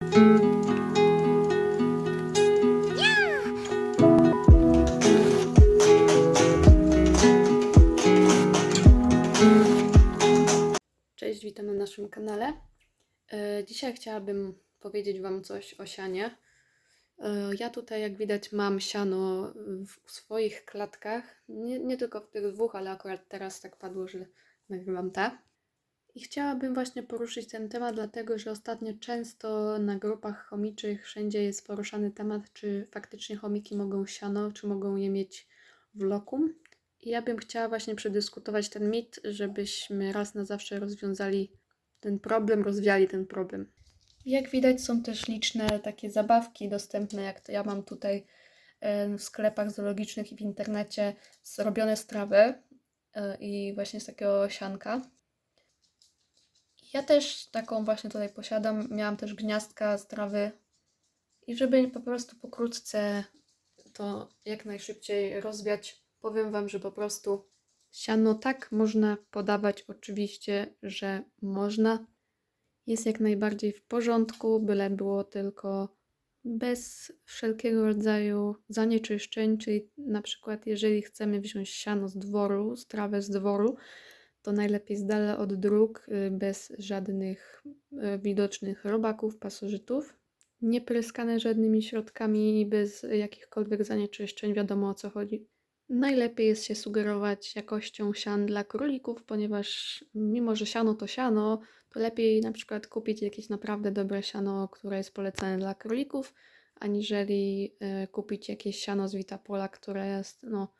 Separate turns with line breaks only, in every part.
Cześć, witam na naszym kanale. E, Dzisiaj chciałabym powiedzieć Wam coś o sianie. E, Ja tutaj, jak widać, mam siano w swoich klatkach. Nie, nie tylko w tych dwóch, ale akurat teraz tak padło, że nagrywam te. I chciałabym właśnie poruszyć ten temat, dlatego że ostatnio często na grupach chomiczych wszędzie jest poruszany temat, czy faktycznie chomiki mogą siano, czy mogą je mieć w lokum. I ja bym chciała właśnie przedyskutować ten mit, żebyśmy raz na zawsze rozwiązali ten problem, rozwiali ten problem. Jak widać, są też liczne takie zabawki dostępne, jak to ja mam tutaj e, w sklepach zoologicznych i w internecie, zrobione z e, i właśnie z takiego sianka. Ja też taką właśnie tutaj posiadam. Miałam też gniazdka z trawy. I żeby po prostu pokrótce to jak najszybciej rozwiać, powiem Wam, że po prostu siano tak można podawać, oczywiście, że można. Jest jak najbardziej w porządku, byle było tylko bez wszelkiego rodzaju zanieczyszczeń, czyli na przykład jeżeli chcemy wziąć siano z dworu, strawę z dworu, to najlepiej z dala od dróg, y, bez żadnych y, widocznych robaków, pasożytów, nie pryskane żadnymi środkami bez jakichkolwiek zanieczyszczeń, wiadomo o co chodzi. Najlepiej jest się sugerować jakością sian dla królików, ponieważ mimo, że siano to siano, to lepiej na przykład kupić jakieś naprawdę dobre siano, które jest polecane dla królików, aniżeli y, kupić jakieś siano z Vitapola, które jest no,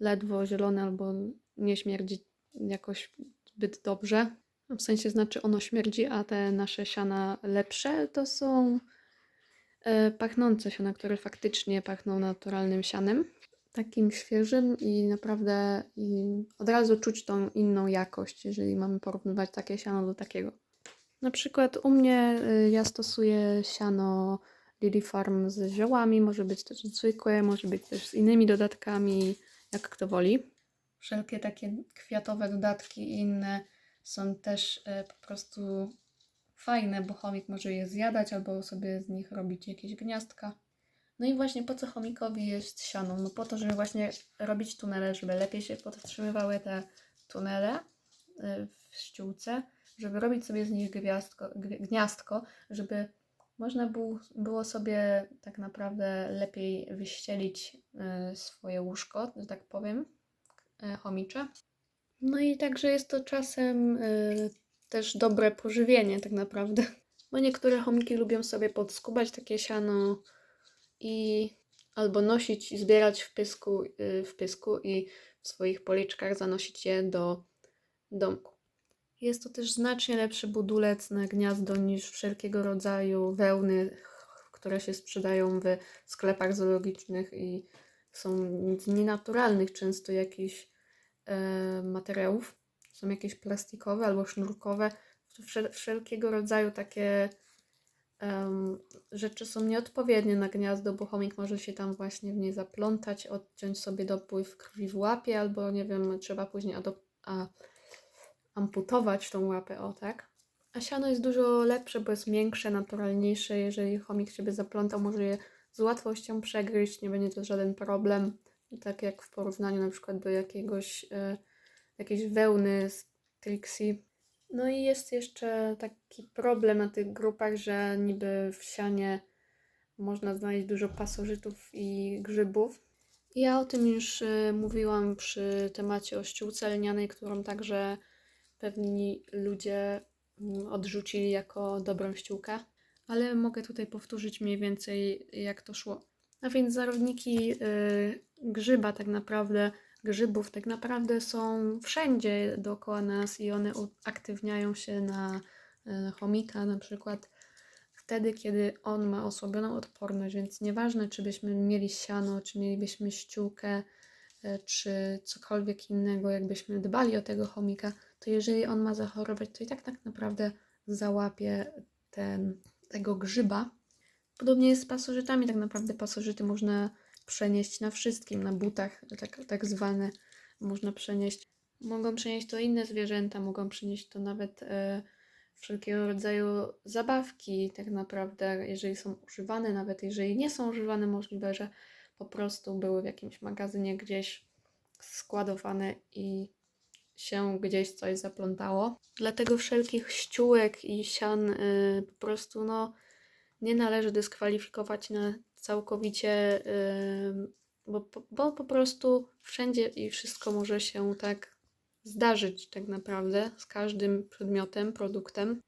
ledwo zielone albo nie śmierdzi jakoś zbyt dobrze. No, W sensie znaczy ono śmierdzi, a te nasze siana lepsze to są e, pachnące siana, które faktycznie pachną naturalnym sianem. Takim świeżym i naprawdę i od razu czuć tą inną jakość, jeżeli mamy porównywać takie siano do takiego. Na przykład u mnie y, ja stosuję siano Lily Farm z ziołami, może być też zwykłe, może być też z innymi dodatkami, jak kto woli. Wszelkie takie kwiatowe dodatki i inne są też e, po prostu fajne, bo chomik może je zjadać albo sobie z nich robić jakieś gniazdka. No i właśnie po co chomikowi jest siano? No po to, żeby właśnie robić tunele, żeby lepiej się podtrzymywały te tunele y, w ściółce, żeby robić sobie z nich gwiazdko, gwi- gniazdko, żeby można było, było sobie tak naprawdę lepiej wyścielić y, swoje łóżko, że tak powiem, chomicze. No i także jest to czasem y, też dobre pożywienie tak naprawdę, bo niektóre chomiki lubią sobie podskubać takie siano i albo nosić i zbierać w pysku, y, w pysku i w swoich policzkach zanosić je do domku. Jest to też znacznie lepszy budulec na gniazdo niż wszelkiego rodzaju wełny, które się sprzedają w sklepach zoologicznych i są z nienaturalnych często jakichś e, materiałów. Są jakieś plastikowe albo sznurkowe. Wszel- wszelkiego rodzaju takie rzeczy są nieodpowiednie na gniazdo, bo chomik może się tam właśnie w nie zaplątać, odciąć sobie dopływ krwi w łapie, albo nie wiem, trzeba później a, amputować tą łapę, o tak. A siano jest dużo lepsze, bo jest miększe, naturalniejsze. Jeżeli chomik się by zaplątał, może je z łatwością przegryźć, nie będzie to żaden problem. Tak jak w porównaniu na przykład do jakiegoś, e, jakiejś wełny z Trixie. No i jest jeszcze taki problem na tych grupach, że niby w sianie można znaleźć dużo pasożytów i grzybów. Ja o tym już y, mówiłam przy temacie o ściółce lnianej, którą także pewni ludzie mm, odrzucili jako dobrą ściółkę, ale mogę tutaj powtórzyć mniej więcej jak to szło. A więc zarodniki y, grzyba tak naprawdę, grzybów tak naprawdę są wszędzie dookoła nas i one uaktywniają się na y, chomika na przykład wtedy, kiedy on ma osłabioną odporność, więc nieważne, czy byśmy mieli siano, czy mielibyśmy ściółkę, e, czy cokolwiek innego, jakbyśmy dbali o tego chomika, to jeżeli on ma zachorować, to i tak tak naprawdę załapie ten, tego grzyba. Podobnie jest z pasożytami, tak naprawdę pasożyty można przenieść na wszystkim, na butach, tak, tak zwane, można przenieść. Mogą przenieść to inne zwierzęta, mogą przenieść to nawet e, wszelkiego rodzaju zabawki, tak naprawdę, jeżeli są używane, nawet jeżeli nie są używane, możliwe, że po prostu były w jakimś magazynie gdzieś składowane i się gdzieś coś zaplątało. Dlatego wszelkich ściółek i sian y, po prostu no, nie należy dyskwalifikować na całkowicie, y, bo, bo po prostu wszędzie i wszystko może się tak zdarzyć tak naprawdę z każdym przedmiotem, produktem.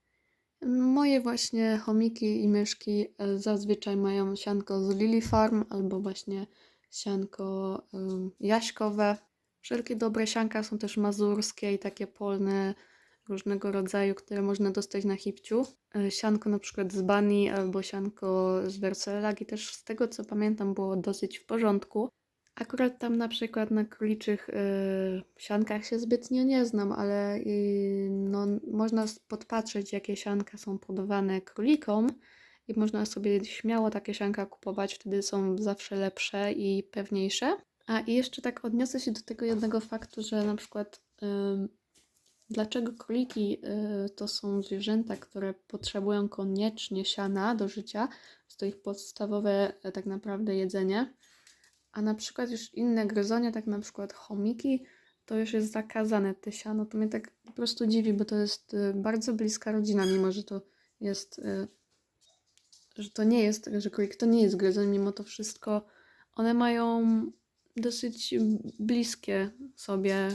Moje właśnie chomiki i myszki e, zazwyczaj mają sianko z Lily Farm albo właśnie sianko ym, jaśkowe. Wszelkie dobre sianka są też mazurskie i takie polne różnego rodzaju, które można dostać na hipciu. E, Sianko na przykład z Bani albo sianko z Werselagi też z tego co pamiętam było dosyć w porządku. Akurat tam na przykład na króliczych y, siankach się zbytnio nie znam, ale y, no, można podpatrzeć, jakie sianka są podawane królikom i można sobie śmiało takie sianka kupować, wtedy są zawsze lepsze i pewniejsze. A i jeszcze tak odniosę się do tego jednego faktu, że na przykład dlaczego króliki y, to są zwierzęta, które potrzebują koniecznie siana do życia, to ich podstawowe e, tak naprawdę jedzenie. A na przykład już inne gryzonie, tak na przykład chomiki, to już jest zakazane te siano. To mnie tak po prostu dziwi, bo to jest y, bardzo bliska rodzina, mimo że to jest, y, że to nie jest, że królik to nie jest gryzoń, mimo to wszystko one mają dosyć bliskie sobie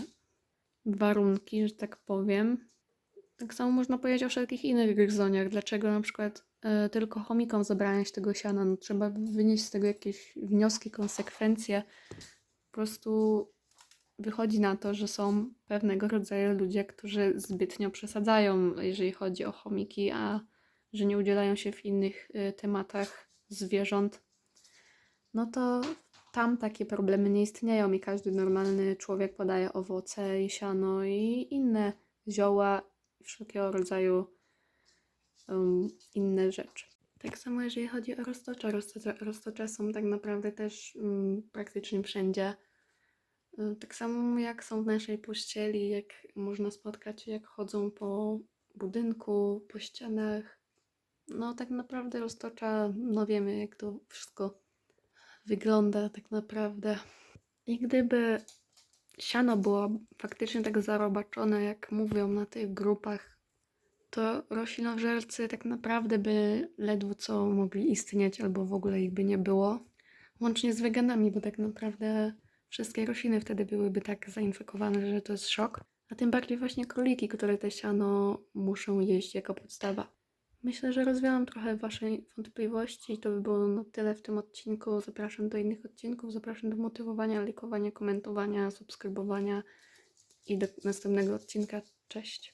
warunki, że tak powiem. Tak samo można powiedzieć o wszelkich innych gryzoniach. Dlaczego na przykład e, tylko chomikom zabraniać tego siana? No, trzeba wynieść z tego jakieś wnioski, konsekwencje. Po prostu wychodzi na to, że są pewnego rodzaju ludzie, którzy zbytnio przesadzają, jeżeli chodzi o chomiki, a że nie udzielają się w innych e, tematach zwierząt. No to tam takie problemy nie istnieją i każdy normalny człowiek podaje owoce i siano i inne zioła i wszelkiego rodzaju um, inne rzeczy. Tak samo jeżeli chodzi o roztocze. Roztocze, roztocze są tak naprawdę też um, praktycznie wszędzie. Y, Tak samo jak są w naszej pościeli, jak można spotkać, jak chodzą po budynku, po ścianach. No tak naprawdę roztocza, no wiemy jak to wszystko wygląda tak naprawdę. I gdyby siano było faktycznie tak zarobaczone, jak mówią na tych grupach, to roślinożercy tak naprawdę by ledwo co mogli istnieć, albo w ogóle ich by nie było. Łącznie z weganami, bo tak naprawdę wszystkie rośliny wtedy byłyby tak zainfekowane, że to jest szok. A tym bardziej właśnie króliki, które te siano muszą jeść jako podstawa. Myślę, że rozwiałam trochę Wasze wątpliwości i to by było na tyle w tym odcinku. Zapraszam do innych odcinków, zapraszam do motywowania, lajkowania, komentowania, subskrybowania i do następnego odcinka. Cześć!